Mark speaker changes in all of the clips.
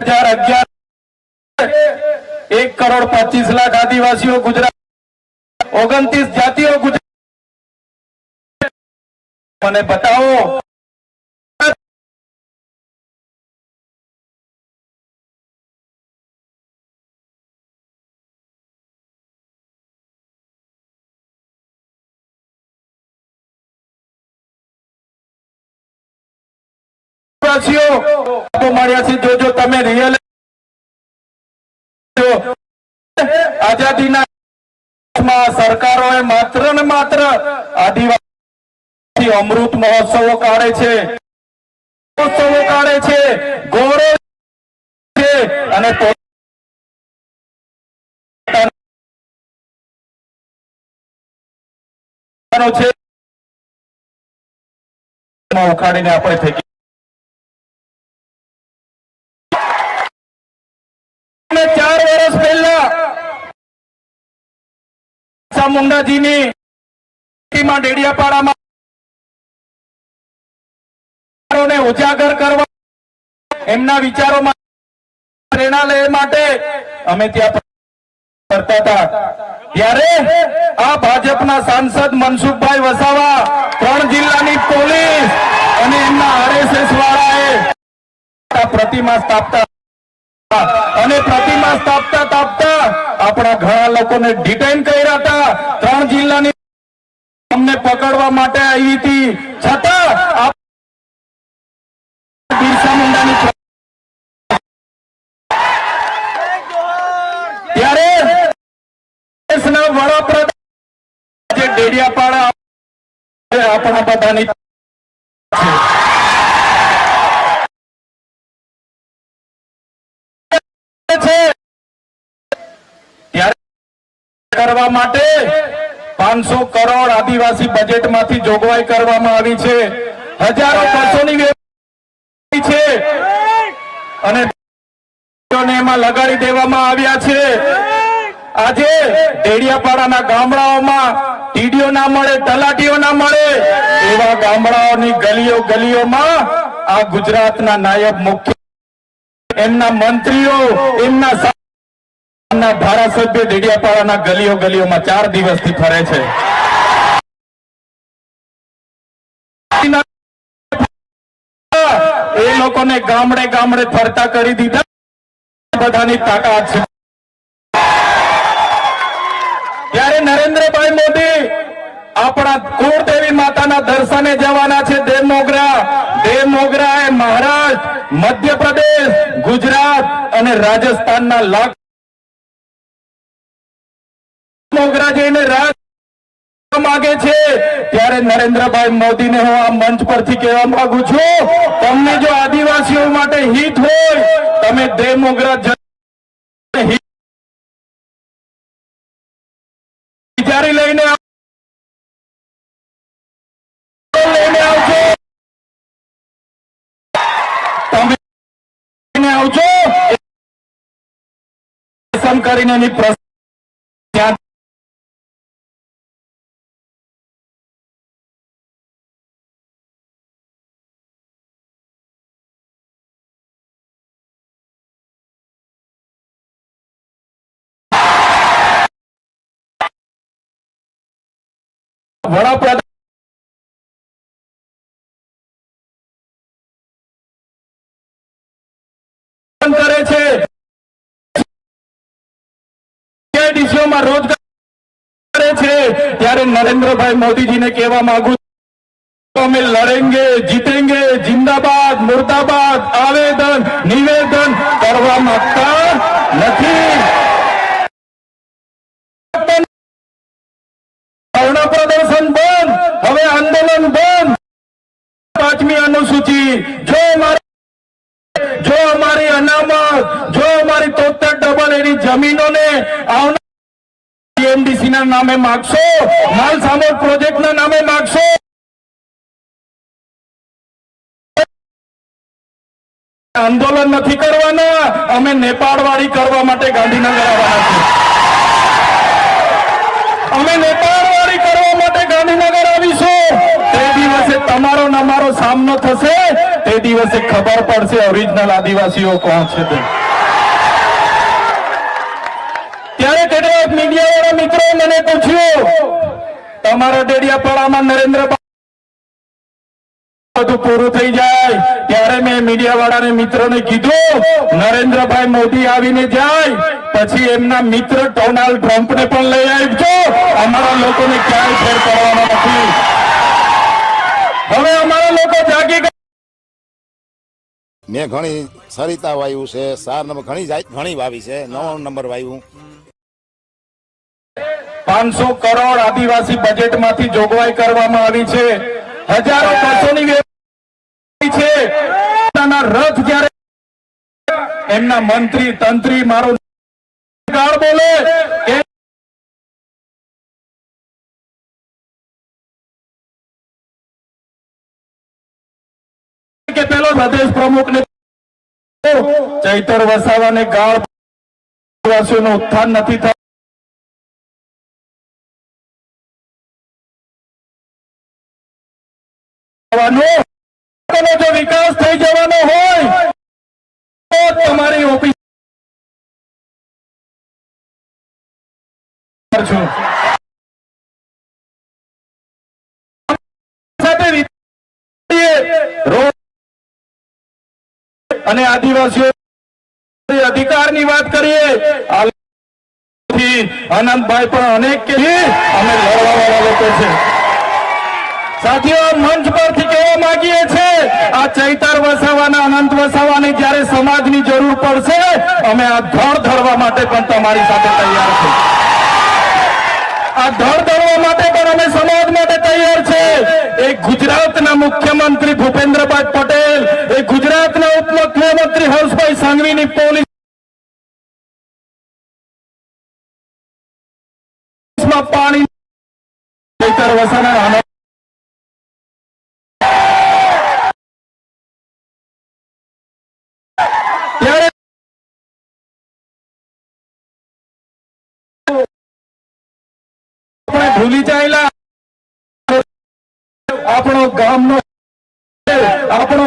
Speaker 1: હજાર અગિયાર એક કરોડ પચીસ લાખ આદિવાસીઓ ગુજરાત ઓગણત્રીસ જાતિઓ ગુજરાત. મને બતાવો આદિવાસીઓ મળ્યા છે જોજો, તમે રિયલ આઝાદીના સરકારોએ માત્ર ને માત્ર આદિવાસી અમૃત મહોત્સવો કાઢે છે. મહોત્સવો કાઢે છે. ગૌરવ છે. અને છે. ઉખાડીને આપણે થઈ અને ચાર વર્ષ પહેલા બિરસા મુંડાજીની ડેડિયાપાડામાં ઉજાગર કરવા એમના વિચારોમાં પ્રેરણા લે માટે અમે ત્યાં કરતા હતા. ત્યારે આ ભાજપના સાંસદ મનસુખભાઈ વસાવા ત્રણ જિલ્લાની પોલીસ અને એમના આરએસએસ વાળાએ પ્રતિમા સ્થાપતા અને પ્રતિમા સ્થાપતા લોકોને ડિટેન કર્યા હતા. ત્રણ જિલ્લાની અમને પકડવા માટે આવી હતી. છતાં ત્યારે વડાપ્રધાન ડેડિયાપાડા આપણા બધાની કરવા માટે પાંચસો કરોડ આદિવાસી બજેટમાંથી જોગવાઈ કરવામાં આવી છે. હજારો વ્યવસ્થા છે. અને એમાં લગાડી દેવામાં આવ્યા છે. આજે ડેડિયાપાડાના ગામડાઓમાં ટીડીઓ ના મળે, તલાટીઓ ના મળે, એવા ગામડાઓની ગલીઓ ગલીઓમાં આ ગુજરાતના નાયબ મુખ્ય એમના મંત્રીઓ, એમના એમના ધારાસભ્ય ડેડિયાપાડાના ગલીઓ ગલીઓમાં ચાર દિવસથી ફરે છે. એ લોકોને ગામડે ગામડે ફરતા કરી દીધા. બધાની તાકાત છે. ત્યારે નરેન્દ્રભાઈ મોદી આપણા કુળદેવી માતાના દર્શને જવાના છે દેવ મોગરા દેવ મોગરા એ મહારાષ્ટ્ર, મધ્યપ્રદેશ, ગુજરાત અને રાજસ્થાનના લાખ મોગરા જઈને રાજ માગે છે. ત્યારે નરેન્દ્રભાઈ મોદીને હું આ મંચ પરથી કહેવા માંગુ છું, તમને જો આદિવાસીઓ માટે હિત હોય, તમે દેવ મોગરા જ- હિત વિચારી લઈને કરીને એની વડાપ્રધાન કરે રોજગાર કરે છે. ત્યારે નરેન્દ્રભાઈ મોદીજીને કહેવા માંગુ અમે લડેંગે, જીતેંગે, જિંદાબાદ, મુર્દાબાદ, આવેદન, નિવેદન કરવા માંગતા નથી. પ્રદર્શન બંધ. હવે આંદોલન બંધ. પાંચમી અનુસૂચિ, જો અમારી જો અમારી અનામત, જો અમારી તોતેર ડબલ એની જમીનોને આવનાર આંદોલન નથી કરવાના, અમે નેપાળ વાળી કરવા માટે ગાંધીનગર આવવાના છીએ. અમે નેપાળ વાળી કરવા માટે ગાંધીનગર આવીશું તે દિવસે તમારો નમારો સામનો થશે. તે દિવસે ખબર પડશે ઓરિજિનલ આદિવાસીઓ કોણ છે તે. ત્યારે કેટલાક મીડિયાવાળા મિત્રો મને પૂછ્યું, તમારા ડેડિયાપાડામાં નરેન્દ્ર બધું પૂરું થઈ જાય, ત્યારે મેં મીડિયા વાળાને મિત્રોને કીધું, નરેન્દ્રભાઈ મોદી આવીને જાય, પછી એમના મિત્ર ડોનાલ્ડ ટ્રમ્પને પણ લઈ આવજો. અમારા લોકોને ક્યાંય ફેર કરવાનો નથી. હવે અમારા લોકો જાગી
Speaker 2: મેં ઘણી સરિતા વાયુ છે સાર નંબર ઘણી ઘણી વાવી છે નવ નંબર વાયુ.
Speaker 1: પાંચસો કરોડ આદિવાસી બજેટમાંથી જોગવાઈ કરવામાં આવી છે. હજારો વર્ષોની છે. પોતાના રથ જ્યારે એમના મંત્રી તંત્રી મારો ગાળ બોલે. કે પેલો પ્રદેશ પ્રમુખ ને ચૈતર વસાવાને ગાળ વાસીઓનું ઉત્થાન નથી થયું. વિકાસ થઈ જવાનો હોય, તો તમારી ઓફિસ છું અને આદિવાસીઓ અધિકારની વાત કરીએ આનંદભાઈ પણ અનેક અમે લડવાવાળા લોકો છે. સાથીઓ, મંચ પરથી કહેવા માંગીએ છીએ, આ ચૈતર વસાવાના, અનંત વસાવાની જ્યારે સમાજની જરૂર પડશે, અમે આ ધડ ધરવા માટે પણ તમારી સાથે તૈયાર છે આ ધડ ધરવા માટે ગુજરાતના મુખ્યમંત્રી ભૂપેન્દ્રભાઈ પટેલ, એ ગુજરાતના ઉપમુખ્યમંત્રી હર્ષભાઈ સંઘવીની પોલીસ પાણી વસાના ભૂલી જાયેલા. આપણો ગામનો આપણો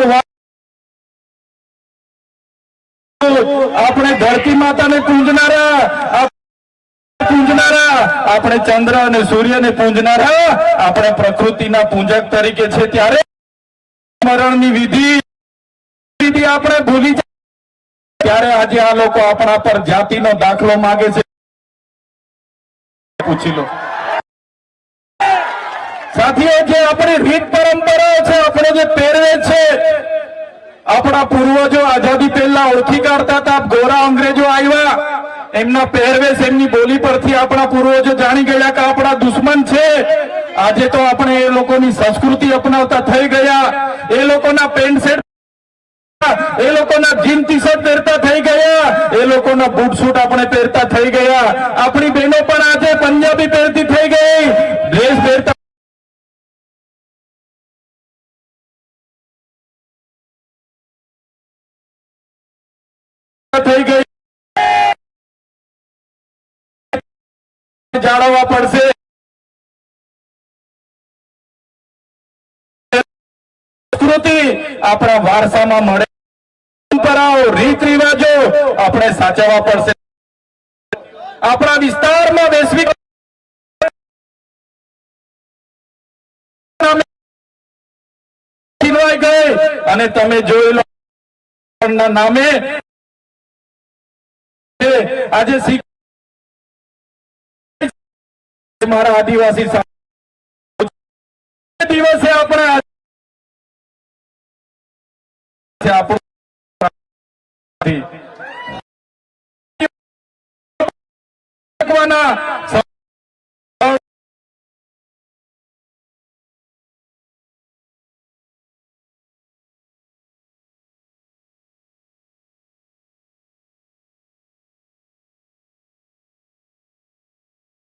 Speaker 1: આપણે ધરતી માતાને પૂંજનારા પૂંજનારા, આપણે ચંદ્ર અને સૂર્યને પૂંજનારા, આપણે પ્રકૃતિના પૂંજક તરીકે છે ત્યારે મરણની વિધિ વિધિ આપણે ભૂલી ત્યારે આજે આ લોકો આપણા પર જાતિનો દાખલો માંગે છે. પૂછી લો. સાથીઓ જે આપણી રીત પરંપરાઓ છે, આપણો જે પહેરવેશ છે, આપણા પૂર્વજો આઝાદી પહેલા ઓળખી કાઢતા હતા, ગોરા અંગ્રેજો આવ્યા, એમના પહેરવેશ એમની બોલી પરથી આપણા પૂર્વજો જાણી ગયા કે આપણા દુશ્મન છે. આજે તો આપણે એ લોકોની સંસ્કૃતિ અપનાવતા થઈ ગયા. એ લોકોના પેન્ટ શર્ટ એ લોકોના જીન ટી શર્ટ પહેરતા થઈ ગયા. એ લોકોના બૂટ સૂટ આપણે પહેરતા થઈ ગયા. આપણી બહેનો પણ આજે પંજાબી પહેરતી થઈ ગઈ. થઈ ગઈ. જાળવવા પડશે. આપણા વારસામાં મળે. પરંપરાઓ રીત રિવાજો આપણે સાચવવા પડશે. આપણા વિસ્તારમાં વૈશ્વિક નામે અને તમે જોઈ લો ના આજે મારા આદિવાસી દિવસે આપણે આપણું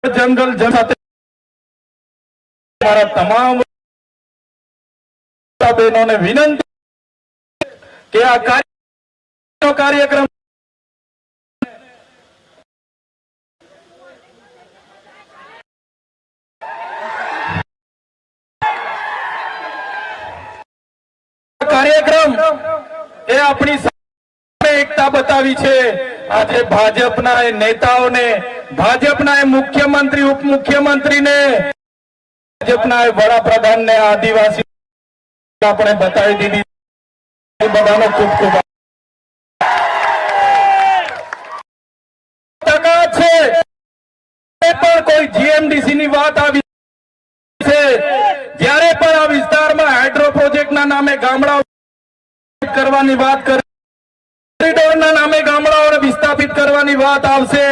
Speaker 1: જનરલ મારા તમામ બહેનોને વિનંતી કે આ કાર્યક્રમ કાર્યક્રમ એ આપણી એકતા બતાવી છે. આજે ભાજપના નેતાઓને ભાજપના એ મુખ્યમંત્રી, ઉપમુખ્યમંત્રીને ભાજપના એ વડાપ્રધાનને આદિવાસી આપણે બતાવી દીધી. બધાનો ખૂબ ખૂબ પણ વાત આવી છે. જ્યારે પણ આ વિસ્તારમાં હાઇડ્રો પ્રોજેક્ટના નામે ગામડાઓ કરવાની વાત કરે કોરિડોરના નામે ગામડાઓને વિસ્થાપિત કરવાની વાત આવશે.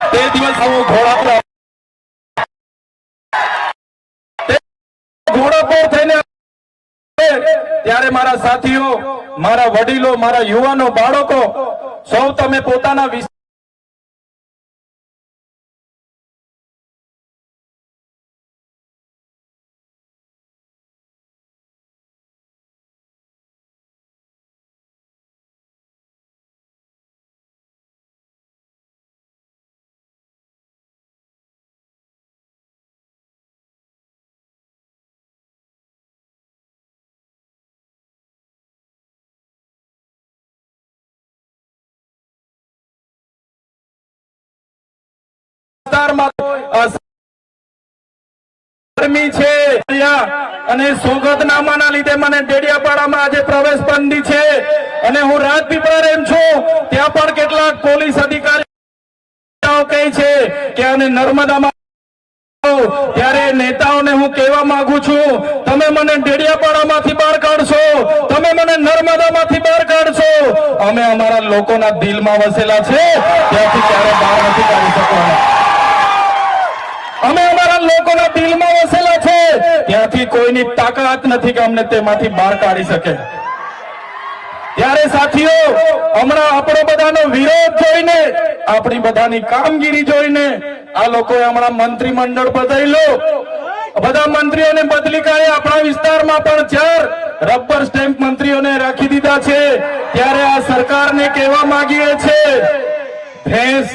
Speaker 1: તે દિવસ હું ઘોડા પર તે ઘોડા પર થઈને ત્યારે મારા સાથીઓ, મારા વડીલો, મારા યુવાનો, બાળકો, સૌ તમે પોતાના ત્યાં પણ કેટલાક પોલીસ ત્યારે નેતાઓને હું કહેવા માંગુ છું, તમે મને ડેડિયાપાડામાંથી બહાર કાઢશો, તમે મને નર્મદામાંથી બહાર કાઢશો. અમે અમારા લોકોના દિલમાં વસેલા છે, ત્યાંથી ક્યારે બહાર નથી કાઢી શકવાના. અમે અમારા લોકોના દિલમાં વસેલા છે. ત્યાંથી કોઈની તાકાત નથી કે અમને તેમાંથી બહાર કાઢી શકે. ત્યારે સાથીઓ, હમણાં આપણો બધાનો વિરોધ જોઈને, આપણી બધાની કામગીરી જોઈને, આ લોકોએ હમણાં મંત્રીમંડળ બદલ્યો. બધા મંત્રીઓને બદલી કાઢે આપણા વિસ્તારમાં પણ ચાર રબર સ્ટેમ્પ મંત્રીઓને રાખી દીધા છે, ત્યારે આ સરકારને કહેવા માંગીએ છે ભેંસ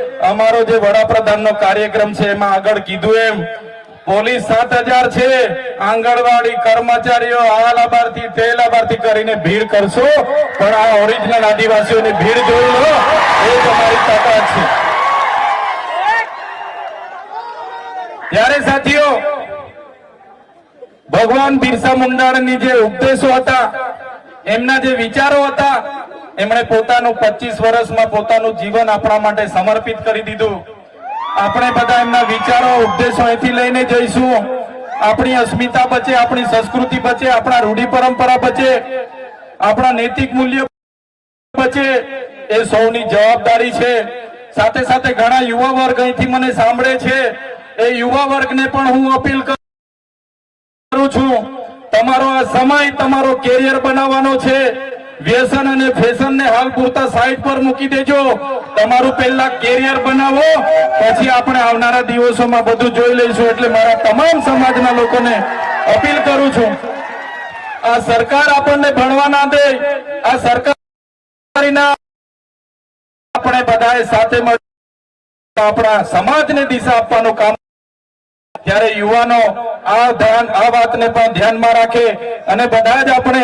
Speaker 1: અમારો જે વડાપ્રધાનનો કાર્યક્રમ છે, એમાં આગળ કીધું એમ. પોલીસ સાત હજાર છે. આંગણવાડી કર્મચારીઓ આ લાભાર્થી તે લાભાર્થી કરીને ભીડ કરશો, પણ આ ઓરિજિનલ આદિવાસીઓની ભીડ જોઈ લો. એ તમારી તાકાત છે. ત્યારે સાથીઓ, ભગવાન બિરસા મુંડાની જે ઉપદેશો હતા, એમના જે વિચારો હતા એમણે પોતાનું પચીસ વર્ષમાં પોતાનું જીવન આપણા માટે સમર્પિત કરી દીધું. આપણે બધા એમના વિચારો ઉપદેશો અહીંથી લઈને જઈશું. આપણી અસ્મિતા બચે, આપણી સંસ્કૃતિ બચે, આપણા રૂઢિ પરંપરા બચે, આપણા નૈતિક મૂલ્યો બચે. એ સૌની જવાબદારી છે. સાથે સાથે ઘણા યુવા વર્ગ અહીંથી મને સાંભળે છે. એ યુવા વર્ગને પણ હું અપીલ કરું છું. તમારો આ સમય તમારો કેરિયર બનાવવાનો છે. વ્યસન અને ફેશન ને હાલ પૂરતા સાઈડ પર મૂકી દેજો. તમારું પહેલા કેરિયર બનાવો, પછી આપણે આવનારા દિવસોમાં બધું જોઈ લઈશું. એટલે મારા તમામ સમાજના લોકોને અપીલ કરું છું. આ સરકાર આપણને ભણવા ના દે, આ સરકાર આપણે બધાએ સાથે મળી આપણા સમાજને દિશા આપવાનું કામ ત્યારે યુવાનો આ ધ્યાન, આ વાતને પણ ધ્યાનમાં રાખે અને બધા જ આપણે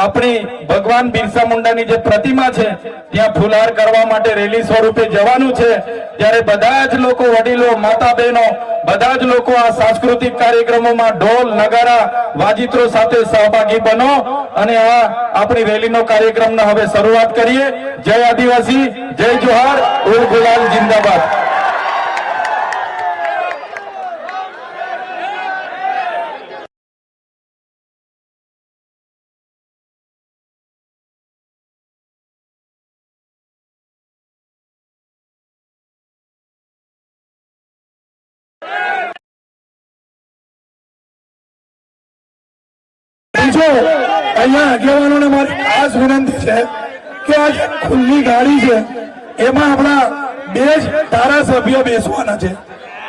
Speaker 1: આપણી ભગવાન બિરસા મુંડાની જે પ્રતિમા છે, ત્યાં ફુલહાર કરવા માટે રેલી સ્વરૂપે જવાનું છે. ત્યારે બધા જ લોકો વડીલો માતા બહેનો બધા જ લોકો આ સાંસ્કૃતિક કાર્યક્રમોમાં ઢોલ, નગારા, વાજિત્રો સાથે સહભાગી બનો અને આ આપણી રેલીનો કાર્યક્રમનો હવે શરૂઆત કરીએ. જય આદિવાસી, જય જોહાર ગુલાલ જિંદાબાદ.
Speaker 3: બીજો અહીંયા આગેવાનોને મારી ખાસ વિનંતી છે કે આ જે ખુલ્લી ગાડી છે, એમાં આપણા બે જ ધારાસભ્ય બેસવાના છે.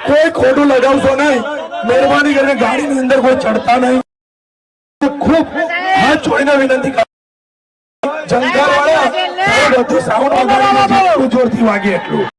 Speaker 3: કોઈ ખોટું લગાવશો નહીં. મહેરબાની કરીને ગાડીની અંદર કોઈ ચડતા નહીં. ખૂબ હાથ જોઈને વિનંતી જંગલ વાળા બધું સાઉન્ડ જોરથી વાગે એટલું.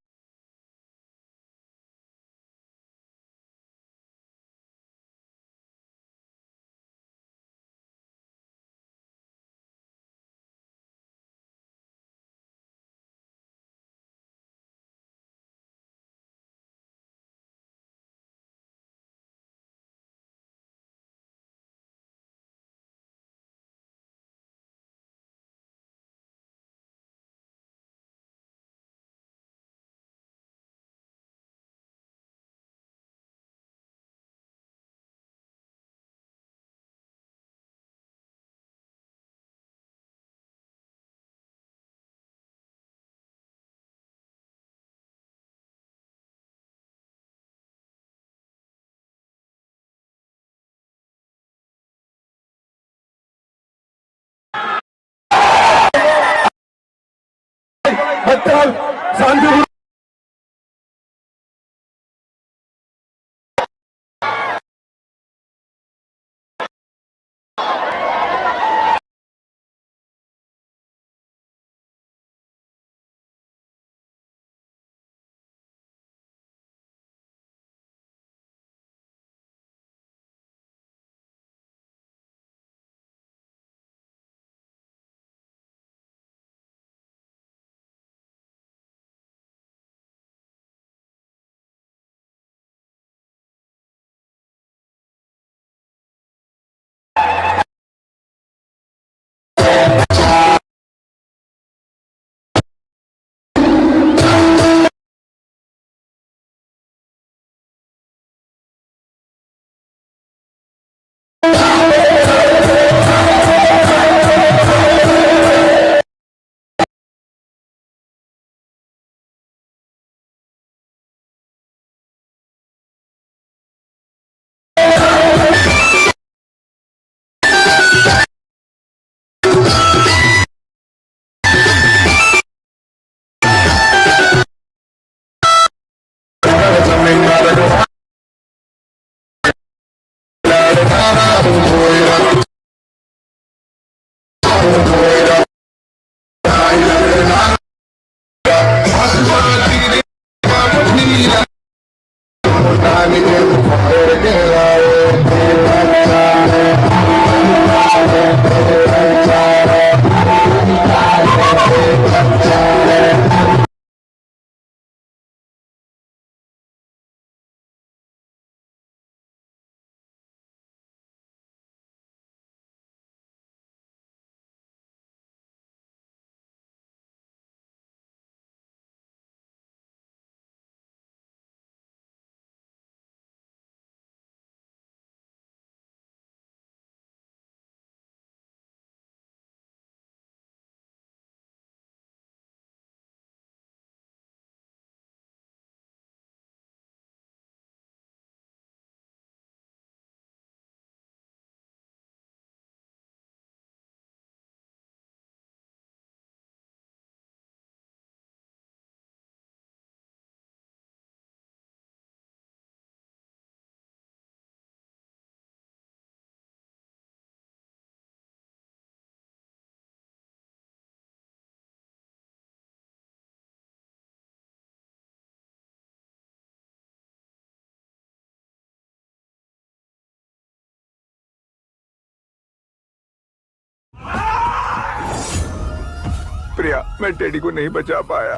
Speaker 4: शुक्रिया मैं टेडी को नहीं बचा पाया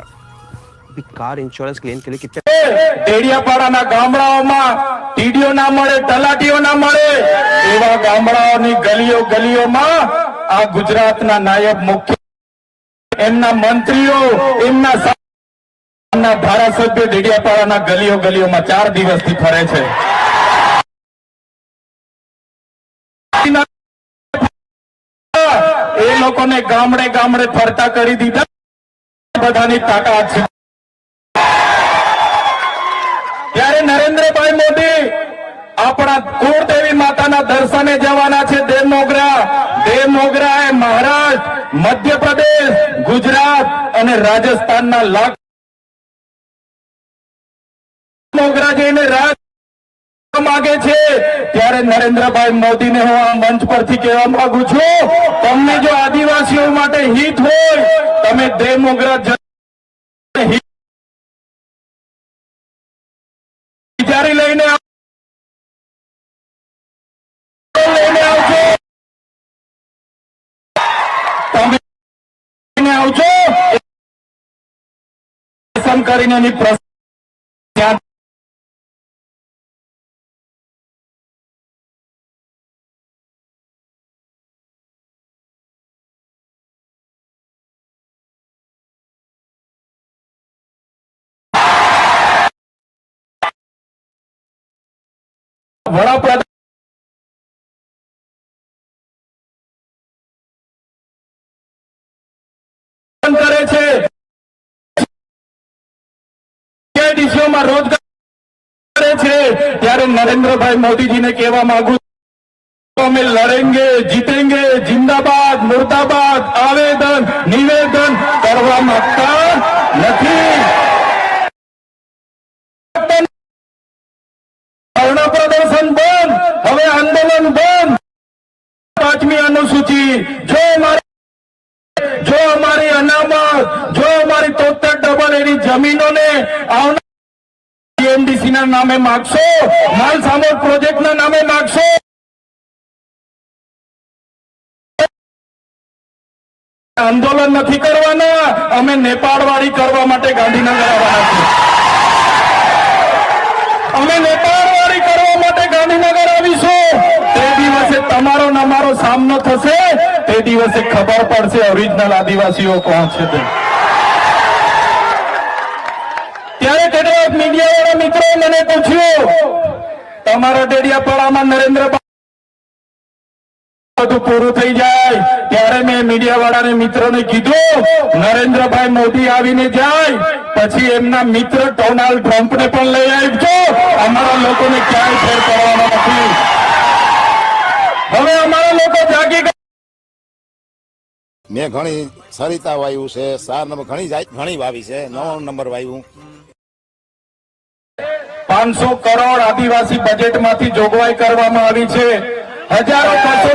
Speaker 5: अभी कार इंश्योरेंस क्लेम के लिए कितने
Speaker 1: ડેડિયાપાડાના ગામડાઓમાં ટીડીઓ ના મળે તલાટીઓ ના મળે એવા ગામડાઓની ગલીઓ ગલીઓમાં આ ગુજરાતના નાયબ મુખ્ય એમના મંત્રીઓ એમના સા- એમના ધારાસભ્યો ડેડિયાપાડાના ગલીઓ ગલીઓમાં ચાર દિવસથી ફરે છે લોકોને ગામડે ગામડે ફરતા કરી દીધા. બધાની તાકાત છે. ત્યારે નરેન્દ્રભાઈ મોદી આપણા કુળદેવી માતાના દર્શને જવાના છે દેવ મોગરા દેવ મોગરા એ મહારાષ્ટ્ર, મધ્યપ્રદેશ, ગુજરાત અને રાજસ્થાનના લાખ મોગરા જઈને રાજ માગે છે, ત્યારે નરેન્દ્રભાઈ મોદીને હું આ મંચ પરથી કહેવા માંગુ છું, તમને જો આદિવાસીઓ માટે હિત હોય, તમે હિત વિચારી લઈને આવો. આવજો કરીને એની વડાપ્રધાન નરેન્દ્રભાઈ મોદીજીને કહેવા માંગુ અમે લડેંગે, જીતેંગે, જિંદાબાદ, મુર્દાબાદ, આવેદન, નિવેદન કરવા માંગતા નથી. ધરણા પ્રદર્શન બંધ હવે આંદોલન બંધ પાંચમી જો અમારી જો અમારી અનામત, જો અમારી તોતર ડબલ એની જમીનોને આવનાર ના નામે માગશો, માલ સામો પ્રોજેક્ટ ના નામે માગશો. આંદોલન નથી કરવાના, અમે નેપાળવાળી કરવા માટે ગાંધીનગર આવવાના છીએ. અમે નેપાળવાળી કરવા માટે ગાંધીનગર આવીશું. તમારો અમારો સામનો થશે. તે દિવસે ખબર પડશે ઓરિજિનલ આદિવાસીઓ કોણ છે તે. ત્યારે કેટલાક મીડિયાવાળા મિત્રો, મને પૂછ્યું, તમારા ડેડિયાપાડામાં નરેન્દ્ર બધું પૂરું થઈ જાય, ત્યારે મેં મીડિયા વાળાને મિત્રોને કીધું, નરેન્દ્રભાઈ મોદી આવીને જાય, પછી એમના મિત્ર ડોનાલ્ડ ટ્રમ્પને પણ લઈ આવજો. અમારા લોકોને ક્યાંય ફેર કરવાનો નથી. હવે અમારા લોકો જાગી ગયા.
Speaker 2: મેં ઘણી સરિતા વાયુ છે સાર નંબર ઘણી જાત ઘણી વાવી છે નવ નંબર વાયુ.
Speaker 1: પાંચસો કરોડ આદિવાસી બજેટમાંથી જોગવાઈ કરવામાં આવી છે. હજારો